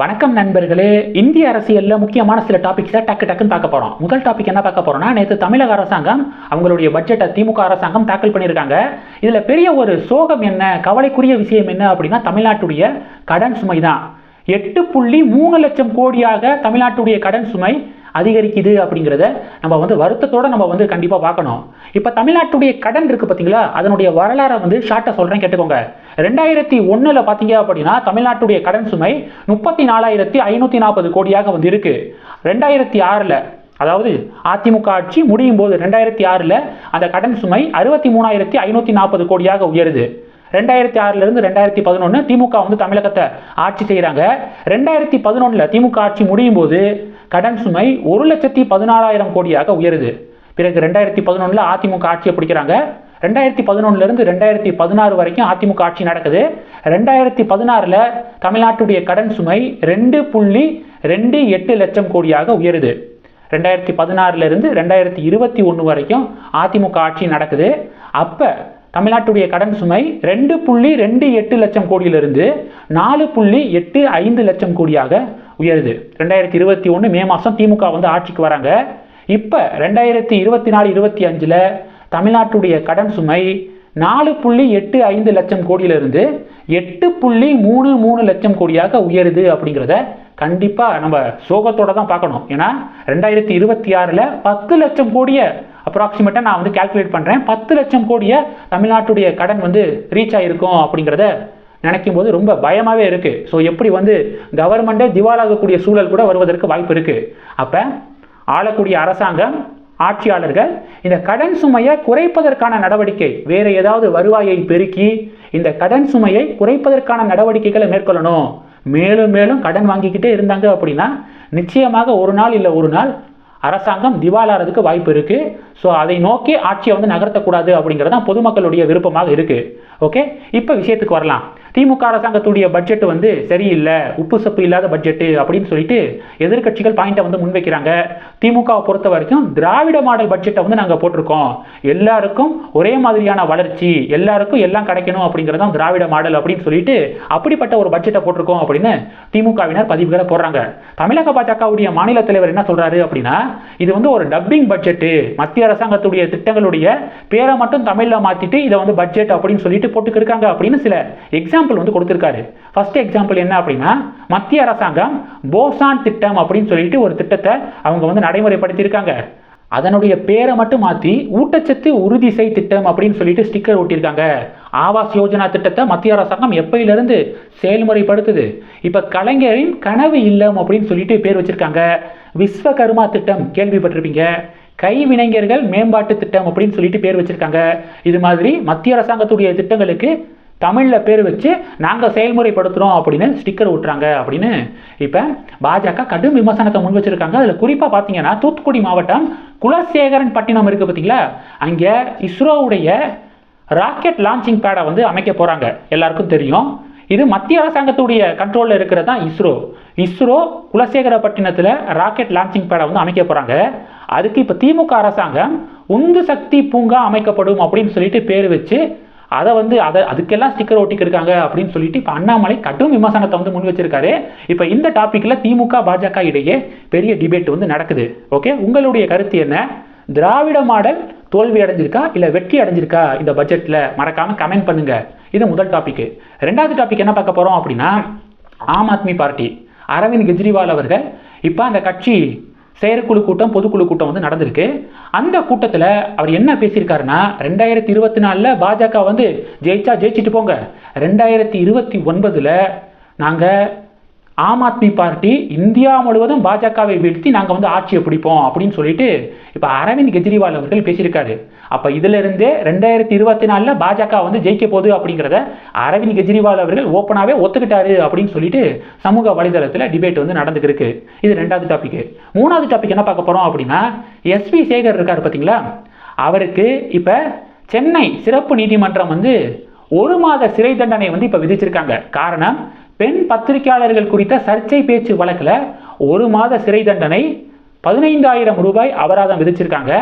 வணக்கம் நண்பர்களே இந்திய அரசியலில் முக்கியமான சில டாபிக்ஸை டக்கு டக்குன்னு பார்க்க போகிறோம் முதல் டாபிக் என்ன பார்க்க போகிறோம்னா நேற்று தமிழக அரசாங்கம் அவங்களுடைய பட்ஜெட்டை திமுக அரசாங்கம் தாக்கல் பண்ணியிருக்காங்க. இதில் பெரிய ஒரு சோகம் என்ன கவலைக்குரிய விஷயம் என்ன அப்படின்னா தமிழ்நாட்டுடைய கடன் சுமை தான். எட்டு புள்ளி மூணு லட்சம் கோடியாக தமிழ்நாட்டுடைய கடன் சுமை அதிகரிக்குது அப்படிங்கிறத நம்ம வந்து வருத்தத்தோட நம்ம வந்து கண்டிப்பாக பார்க்கணும். இப்போ தமிழ்நாட்டுடைய கடன் இருக்குது பார்த்தீங்களா அதனுடைய வரலாறை வந்து ஷார்ட்டாக சொல்கிறேன் கேட்டுக்கோங்க. ரெண்டாயிரத்தி ஒன்றில் பார்த்தீங்க அப்படின்னா தமிழ்நாட்டுடைய கடன் சுமை முப்பத்தி நாலாயிரத்தி ஐநூற்றி நாற்பது கோடியாக வந்து இருக்கு ரெண்டாயிரத்தி ஆறில் அதாவது அதிமுக ஆட்சி முடியும் போது ரெண்டாயிரத்தி ஆறில் அந்த கடன் சுமை அறுபத்தி மூணாயிரத்தி ஐநூற்றி நாற்பது கோடியாக உயருது. ரெண்டாயிரத்தி ஆறுலேருந்து ரெண்டாயிரத்தி பதினொன்று திமுக வந்து தமிழகத்தை ஆட்சி செய்கிறாங்க ரெண்டாயிரத்தி பதினொன்றில் திமுக ஆட்சி முடியும் போது கடன் சுமை ஒரு லட்சத்தி பதினாலாயிரம் கோடியாக உயருது. பிறகு ரெண்டாயிரத்தி பதினொன்றில் அதிமுக ஆட்சியை பிடிக்கிறாங்க. ரெண்டாயிரத்தி பதினொன்னுலேருந்து ரெண்டாயிரத்தி பதினாறு வரைக்கும் அதிமுக ஆட்சி நடக்குது. ரெண்டாயிரத்தி பதினாறில் தமிழ்நாட்டுடைய கடன் சுமை ரெண்டு புள்ளி ரெண்டு எட்டு லட்சம் கோடியாக உயருது. ரெண்டாயிரத்தி பதினாறுலேருந்து ரெண்டாயிரத்தி இருபத்தி ஒன்று வரைக்கும் அதிமுக ஆட்சி நடக்குது. அப்போ தமிழ்நாட்டுடைய கடன் சுமை ரெண்டு புள்ளி ரெண்டு எட்டு லட்சம் கோடியிலிருந்து நாலு புள்ளி எட்டு ஐந்து லட்சம் கோடியாக உயருது. ரெண்டாயிரத்தி இருபத்தி ஒன்று மே மாதம் திமுக வந்து ஆட்சிக்கு வராங்க. இப்போ ரெண்டாயிரத்தி இருபத்தி நாலு இருபத்தி அஞ்சில் தமிழ்நாட்டுடைய கடன் சுமை நாலு புள்ளி எட்டு ஐந்து லட்சம் கோடியிலிருந்து எட்டு புள்ளி மூணு மூணு லட்சம் கோடியாக உயருது அப்படிங்கிறத கண்டிப்பாக நம்ம சோகத்தோட தான் பார்க்கணும். ஏன்னா ரெண்டாயிரத்தி இருபத்தி ஆறில் பத்து லட்சம் கோடியை அப்ராக்சிமேட்டாக நான் வந்து கால்குலேட் பண்ணுறேன் பத்து லட்சம் கோடியை தமிழ்நாட்டுடைய கடன் வந்து ரீச் ஆகிருக்கும் அப்படிங்கிறத நினைக்கும் போது ரொம்ப பயமாகவே இருக்குது ஸோ எப்படி வந்து கவர்மெண்ட்டே திவாலாகக்கூடிய சூழல் கூட வருவதற்கு வாய்ப்பு இருக்குது அப்போ ஆளக்கூடிய அரசாங்கம் ஆட்சியாளர்கள் இந்த கடன் சுமையை குறைப்பதற்கான நடவடிக்கை வேறு ஏதாவது வருவாயை பெருக்கி இந்த கடன் சுமையை குறைப்பதற்கான நடவடிக்கைகளை மேற்கொள்ளணும். மேலும் மேலும் கடன் வாங்கிக்கிட்டே இருந்தாங்க அப்படின்னா நிச்சயமாக ஒரு நாள் இல்லை ஒரு நாள் அரசாங்கம் திவாலாகிறதுக்கு வாய்ப்பு இருக்குது ஸோ அதை நோக்கி ஆட்சியை வந்து நகர்த்தக்கூடாது அப்படிங்கிறது தான் பொதுமக்களுடைய விருப்பமாக இருக்குது ஓகே இப்போ விஷயத்துக்கு வரலாம். திமுக அரசாங்கத்துடைய பட்ஜெட் வந்து சரியில்லை உப்பு சப்பு இல்லாத பட்ஜெட்டு அப்படின்னு சொல்லிட்டு எதிர்க்கட்சிகள் பாயிண்ட்டை வந்து முன்வைக்கிறாங்க. திமுகவை பொறுத்த வரைக்கும் திராவிட மாடல் பட்ஜெட்டை வந்து நாங்கள் போட்டிருக்கோம். எல்லாருக்கும் ஒரே மாதிரியான வளர்ச்சி எல்லாருக்கும் எல்லாம் கிடைக்கணும் அப்படிங்கிறது தான் திராவிட மாடல் அப்படின்னு சொல்லிட்டு அப்படிப்பட்ட ஒரு பட்ஜெட்டை போட்டிருக்கோம் அப்படின்னு திமுகவினர் பதிவுகளை போடுறாங்க. தமிழக பாஜகவுடைய மாநில தலைவர் என்ன சொல்றாரு அப்படின்னா இது வந்து ஒரு டப்பிங் பட்ஜெட்டு மத்திய அரசாங்கத்துடைய திட்டங்களுடைய பேரை மட்டும் தமிழில் மாற்றிட்டு இதை வந்து பட்ஜெட் அப்படின்னு சொல்லிட்டு போட்டுக்கிருக்காங்க அப்படின்னு சில எக்ஸாம்பிள் வந்து கொடுத்துருக்காரு. ஃபர்ஸ்ட் எக்ஸாம்பிள் என்ன அப்படின்னா மத்திய அரசாங்கம் போசான் திட்டம் அப்படின்னு சொல்லிட்டு ஒரு திட்டத்தை அவங்க வந்து நடைமுறைப்படுத்தியிருக்காங்க. அதனுடைய பேரை மட்டும் மாற்றி ஊட்டச்சத்து உறுதி செய் திட்டம் அப்படின்னு சொல்லிட்டு ஸ்டிக்கர் ஒட்டியிருக்காங்க. ஆவாஸ் யோஜனா திட்டத்தை மத்திய அரசாங்கம் எப்பயிலிருந்து செயல்முறைப்படுத்துது? இப்போ கலைஞரின் கனவு இல்லம் அப்படின்னு சொல்லிட்டு பேர் வச்சிருக்காங்க. விஸ்வகர்மா திட்டம் கேள்விப்பட்டிருப்பீங்க. கைவினைஞர்கள் மேம்பாட்டு திட்டம் அப்படின்னு சொல்லிட்டு பேர் வச்சிருக்காங்க. இது மாதிரி மத்திய அரசாங்கத்துடைய திட்டங்களுக்கு தமிழில் பேர் வச்சு நாங்கள் செயல்முறைப்படுத்துகிறோம் அப்படின்னு ஸ்டிக்கர் விட்டுறாங்க அப்படின்னு இப்போ பாஜக கடும் விமர்சனத்தை முன் வச்சிருக்காங்க. அதில் குறிப்பாக பார்த்தீங்கன்னா தூத்துக்குடி மாவட்டம் குலசேகரன் பட்டினம் இருக்குது பார்த்தீங்களா அங்கே இஸ்ரோவுடைய ராக்கெட் லான்ச்சிங் பேடை வந்து அமைக்க போகிறாங்க எல்லாருக்கும் தெரியும். இது மத்திய அரசாங்கத்துடைய கண்ட்ரோலில் இருக்கிறது தான் இஸ்ரோ. இஸ்ரோ குலசேகரப்பட்டினத்தில் ராக்கெட் லான்ச்சிங் பேடை வந்து அமைக்க போகிறாங்க அதுக்கு இப்போ திமுக அரசாங்கம் உந்து சக்தி பூங்கா அமைக்கப்படும் அப்படின்னு சொல்லிட்டு பேர் வச்சு அதை வந்து அதை அதுக்கெல்லாம் ஸ்டிக்கர் ஒட்டிக்கிருக்காங்க அப்படின்னு சொல்லிட்டு இப்போ அண்ணாமலை கடும் விமர்சனத்தை வந்து முன் வச்சிருக்காரு. இப்போ இந்த டாப்பிக்கில் திமுக பாஜக இடையே பெரிய டிபேட் வந்து நடக்குது. ஓகே உங்களுடைய கருத்து என்ன? திராவிட மாடல் தோல்வி அடைஞ்சிருக்கா? இல்லை வெற்றி அடைஞ்சிருக்கா? இந்த பட்ஜெட்டில் மறக்காமல் கமெண்ட் பண்ணுங்க. இது முதல் டாபிக் ரெண்டாவது டாபிக் என்ன பார்க்க போகிறோம் அப்படின்னா ஆம் ஆத்மி பார்ட்டி. அரவிந்த் கெஜ்ரிவால் அவர்கள் இப்போ அந்த கட்சி செயற்குழு கூட்டம் பொதுக்குழு கூட்டம் வந்து நடந்திருக்கு. அந்த கூட்டத்தில் அவர் என்ன பேசியிருக்காருன்னா ரெண்டாயிரத்தி இருபத்தி நாலில் பாஜக வந்து ஜெயிச்சா ஜெயிச்சிட்டு போங்க. ரெண்டாயிரத்தி இருபத்தி ஒன்பதில் நாங்கள் ஆம் ஆத்மி பார்ட்டி இந்தியா முழுவதும் பாஜகவை வீழ்த்தி நாங்கள் வந்து ஆட்சியை பிடிப்போம் அப்படின்னு சொல்லிட்டு இப்போ அரவிந்த் கெஜ்ரிவால் அவர்கள் பேசியிருக்காரு. அப்போ இதிலிருந்தே ரெண்டாயிரத்தி இருபத்தி நாலில் பாஜக வந்து ஜெயிக்க போகுது அப்படிங்கிறத அரவிந்த் கெஜ்ரிவால் அவர்கள் ஓப்பனாகவே ஒத்துக்கிட்டாரு அப்படின்னு சொல்லிட்டு சமூக வலைதளத்தில் டிபேட் வந்து நடந்துக்கிருக்கு இது ரெண்டாவது டாபிக் மூணாவது டாபிக் என்ன பார்க்க போகிறோம் அப்படின்னா எஸ்வி சேகர் இருக்கார் பார்த்தீங்களா அவருக்கு இப்போ சென்னை சிறப்பு நீதிமன்றம் வந்து ஒரு மாத சிறை தண்டனை வந்து இப்போ விதிச்சிருக்காங்க. காரணம் பெண் பத்திரிகையாளர்கள் குறித்த சர்ச்சை பேச்சு வழக்கில் ஒரு மாத சிறை தண்டனை பதினைந்தாயிரம் ரூபாய் அபராதம் விதிச்சிருக்காங்க.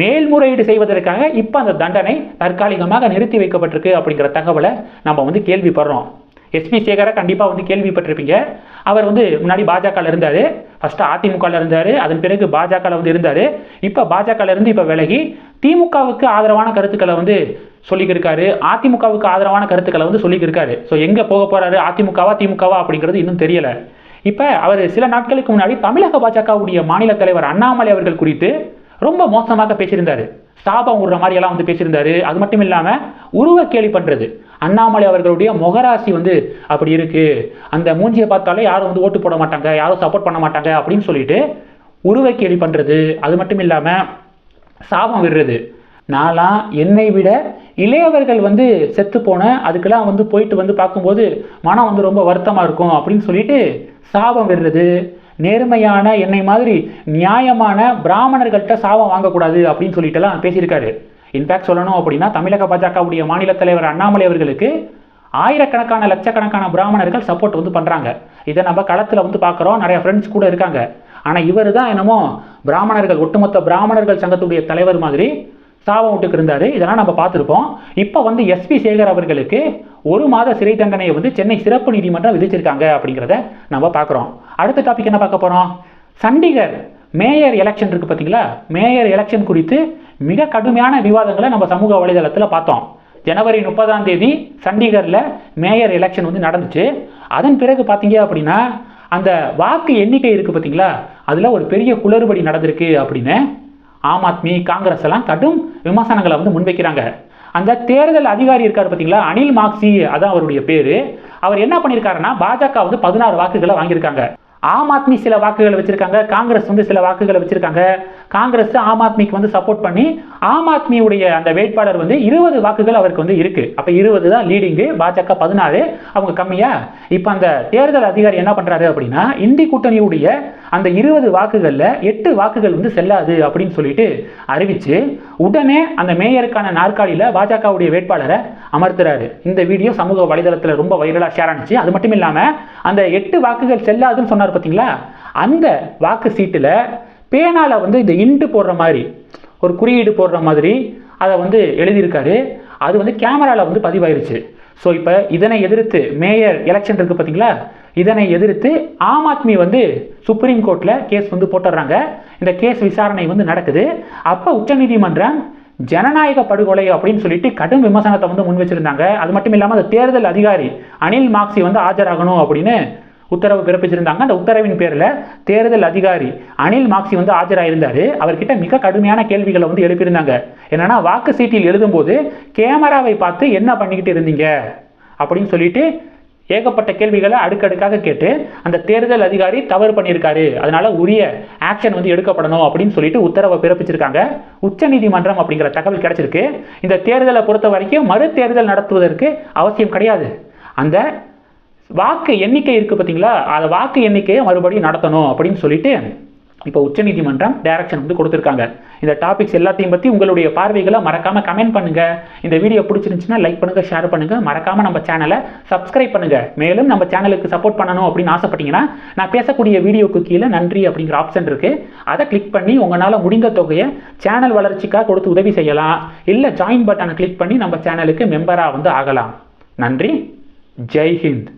மேல்முறையீடு செய்வதற்காக இப்போ அந்த தண்டனை தற்காலிகமாக நிறுத்தி வைக்கப்பட்டிருக்கு அப்படிங்கிற தகவலை நம்ம வந்து கேள்விப்படுறோம். எஸ்பி சேகரை கண்டிப்பாக வந்து கேள்விப்பட்டிருப்பீங்க. அவர் வந்து முன்னாடி பாஜகவில் இருந்தார். ஃபஸ்ட்டு அதிமுகவில் இருந்தார். அதன் பிறகு பாஜகவில் வந்து இருந்தார். இப்போ பாஜகவில் இருந்து இப்போ விலகி திமுகவுக்கு ஆதரவான கருத்துக்களை வந்து சொல்லிக்கிருக்காரு. அதிமுகவுக்கு ஆதரவான கருத்துக்களை வந்து சொல்லிக்கிருக்காரு. ஸோ எங்கே போக போகிறாரு அதிமுகவா திமுகவா அப்படிங்கிறது இன்னும் தெரியலை. இப்போ அவர் சில நாட்களுக்கு முன்னாடி தமிழக பாஜகவுடைய மாநில தலைவர் அண்ணாமலை அவர்கள் குறித்து ரொம்ப மோசமாக பேசியிருந்தார். சாபம் விடுற மாதிரி எல்லாம் வந்து பேசியிருந்தாரு. அது மட்டும் இல்லாமல் உருவ கேலி பண்ணுறது அண்ணாமலை அவர்களுடைய முகராசி வந்து அப்படி இருக்குது அந்த மூஞ்சியை பார்த்தாலே யாரும் வந்து ஓட்டு போட மாட்டாங்க யாரும் சப்போர்ட் பண்ண மாட்டாங்க அப்படின்னு சொல்லிட்டு உருவ கேலி பண்ணுறது அது மட்டும் இல்லாமல் சாபம் விடுறது. நான்லாம் என்னை விட இளையவர்கள் வந்து செத்து போன அதுக்கெல்லாம் வந்து போயிட்டு வந்து பார்க்கும்போது மனம் வந்து ரொம்ப வருத்தமாக இருக்கும் அப்படின்னு சொல்லிட்டு சாபம் விடுறது. நேர்மையான என்னை மாதிரி நியாயமான பிராமணர்கள்ட்ட சாபம் வாங்கக்கூடாது அப்படின்னு சொல்லிட்டுலாம் பேசியிருக்காரு. இன்ஃபேக்ட் சொல்லணும் அப்படின்னா தமிழக பாஜகவுடைய மாநில தலைவர் அண்ணாமலை அவர்களுக்கு ஆயிரக்கணக்கான லட்சக்கணக்கான பிராமணர்கள் சப்போர்ட் வந்து பண்ணுறாங்க இதை நம்ம களத்தில் வந்து பார்க்குறோம். நிறைய ஃப்ரெண்ட்ஸ் கூட இருக்காங்க. ஆனால் இவர் தான் என்னமோ பிராமணர்கள் ஒட்டுமொத்த பிராமணர்கள் சங்கத்துடைய தலைவர் மாதிரி சாபம் விட்டுக்கு இருந்தார். இதெல்லாம் நம்ம பார்த்துருப்போம். இப்போ வந்து எஸ்பி சேகர் அவர்களுக்கு ஒரு மாத சிறை தண்டனையை வந்து சென்னை சிறப்பு நீதிமன்றம் விதிச்சிருக்காங்க அப்படிங்கிறத நம்ம பார்க்குறோம். அடுத்த டாபிக் என்ன பார்க்க போகிறோம் சண்டிகர் மேயர் எலெக்ஷன் இருக்குது பார்த்தீங்களா மேயர் எலெக்ஷன் குறித்து மிக கடுமையான விவாதங்களை நம்ம சமூக வலைதளத்தில் பார்த்தோம். ஜனவரி முப்பதாம் தேதி சண்டிகரில் மேயர் எலெக்ஷன் வந்து நடந்துச்சு. அதன் பிறகு பார்த்தீங்க அப்படின்னா அந்த வாக்கு எண்ணிக்கை இருக்குது பார்த்தீங்களா அதில் ஒரு பெரிய குளறுபடி நடந்திருக்கு அப்படின்னு ஆம் ஆத்மி காங்கிரஸ் எல்லாம் கடும் விமர்சனங்களை வந்து முன்வைக்கிறாங்க. அந்த தேர்தல் அதிகாரி இருக்கார் பார்த்தீங்களா அனில் மாக்சி அதான் அவருடைய பேர். அவர் என்ன பண்ணியிருக்காருன்னா பாஜக வந்து பதினாறு வாக்குகளை வாங்கியிருக்காங்க. ஆம் ஆத்மி சில வாக்குகளை வச்சிருக்காங்க காங்கிரஸ் வந்து சில வாக்குகளை வச்சிருக்காங்க. காங்கிரஸ் ஆம் ஆத்மிக்கு வந்து சப்போர்ட் பண்ணி ஆம் ஆத்மியுடைய அந்த வேட்பாளர் வந்து இருபது வாக்குகள் அவருக்கு வந்து இருக்கு. அப்ப இருபது தான் லீடிங்கு பாஜக பதினாறு. அவங்க கம்மியா? இப்போ அந்த தேர்தல் அதிகாரி என்ன பண்றாரு அப்படின்னா இந்தி கூட்டணியுடைய அந்த இருபது வாக்குகள்ல எட்டு வாக்குகள் வந்து செல்லாது அப்படின்னு சொல்லிட்டு அறிவிச்சு உடனே அந்த மேயருக்கான நாற்காலியில பாஜகவுடைய வேட்பாளரை அமர்த்துறாரு. இந்த வீடியோ சமூக வலைதளத்தில் ரொம்ப வைரலாக ஷேர் ஆனிச்சு. அது மட்டும் இல்லாமல் அந்த எட்டு வாக்குகள் செல்லாதுன்னு சொன்னார் பார்த்தீங்களா அந்த வாக்கு சீட்டில் பேனால வந்து இந்த இண்டு போடுற மாதிரி ஒரு குறியீடு போடுற மாதிரி அதை வந்து எழுதியிருக்காரு. அது வந்து கேமராவில் வந்து பதிவாயிருச்சு. ஸோ இப்போ இதனை எதிர்த்து மேயர் எலெக்ஷன் இருக்குது பார்த்தீங்களா இதனை எதிர்த்து ஆம் ஆத்மி வந்து சுப்ரீம் கோர்ட்டில் கேஸ் வந்து போட்டுடுறாங்க இந்த கேஸ் விசாரணை வந்து நடக்குது. அப்போ உச்சநீதிமன்றம் ஜனநாயக படுகொலை அப்படின்னு சொல்லிட்டு கடும் விமர்சனத்தை வந்து முன் வச்சிருந்தாங்க. அது மட்டும் இல்லாமல் அந்த தேர்தல் அதிகாரி அனில் மார்க்சி வந்து ஆஜராகணும் அப்படின்னு உத்தரவு பிறப்பிச்சிருந்தாங்க. அந்த உத்தரவின் பேரில் தேர்தல் அதிகாரி அனில் மாக்சி வந்து ஆஜராயிருந்தார். அவர்கிட்ட மிக கடுமையான கேள்விகளை வந்து எழுப்பியிருந்தாங்க. என்னன்னா வாக்கு சீட்டில் எழுதும்போது கேமராவை பார்த்து என்ன பண்ணிக்கிட்டு இருந்தீங்க? அப்படின்னு சொல்லிட்டு ஏகப்பட்ட கேள்விகளை அடுக்கடுக்காக கேட்டு அந்த தேர்தல் அதிகாரி தவறு பண்ணியிருக்காரு. அதனால உரிய ஆக்ஷன் வந்து எடுக்கப்படணும் அப்படின்னு சொல்லிட்டு உத்தரவை பிறப்பிச்சிருக்காங்க. உச்சநீதிமன்றம் அப்படிங்கிற தகவல் கிடைச்சிருக்கு. இந்த தேர்தலை பொறுத்த வரைக்கும் மறு தேர்தல் நடத்துவதற்கு அவசியம் கிடையாது. அந்த வாக்கு எண்ணிக்கை இருக்குது பார்த்தீங்களா? அந்த வாக்கு எண்ணிக்கையை மறுபடியும் நடத்தணும் அப்படின்னு சொல்லிட்டு இப்போ உச்சநீதிமன்றம் டைரக்ஷன் வந்து கொடுத்துருக்காங்க. இந்த டாபிக்ஸ் எல்லாத்தையும் பற்றி உங்களுடைய பார்வைகளை மறக்காமல் கமெண்ட் பண்ணுங்கள் இந்த வீடியோ பிடிச்சிருந்துச்சுன்னா லைக் பண்ணுங்கள் ஷேர் பண்ணுங்கள் மறக்காமல் நம்ம சேனலை சப்ஸ்கிரைப் பண்ணுங்கள் மேலும் நம்ம சேனலுக்கு சப்போர்ட் பண்ணணும் அப்படின்னு ஆசைப்பட்டீங்கன்னா நான் பேசக்கூடிய வீடியோக்கு கீழே நன்றி அப்படிங்கிற ஆப்ஷன் இருக்குது அதை கிளிக் பண்ணி உங்களால் முடிந்த தொகையை சேனல் வளர்ச்சிக்காக கொடுத்து உதவி செய்யலாம். இல்லை ஜாயின் பட்டனை கிளிக் பண்ணி நம்ம சேனலுக்கு மெம்பராக வந்து ஆகலாம். நன்றி. ஜெய்ஹிந்த்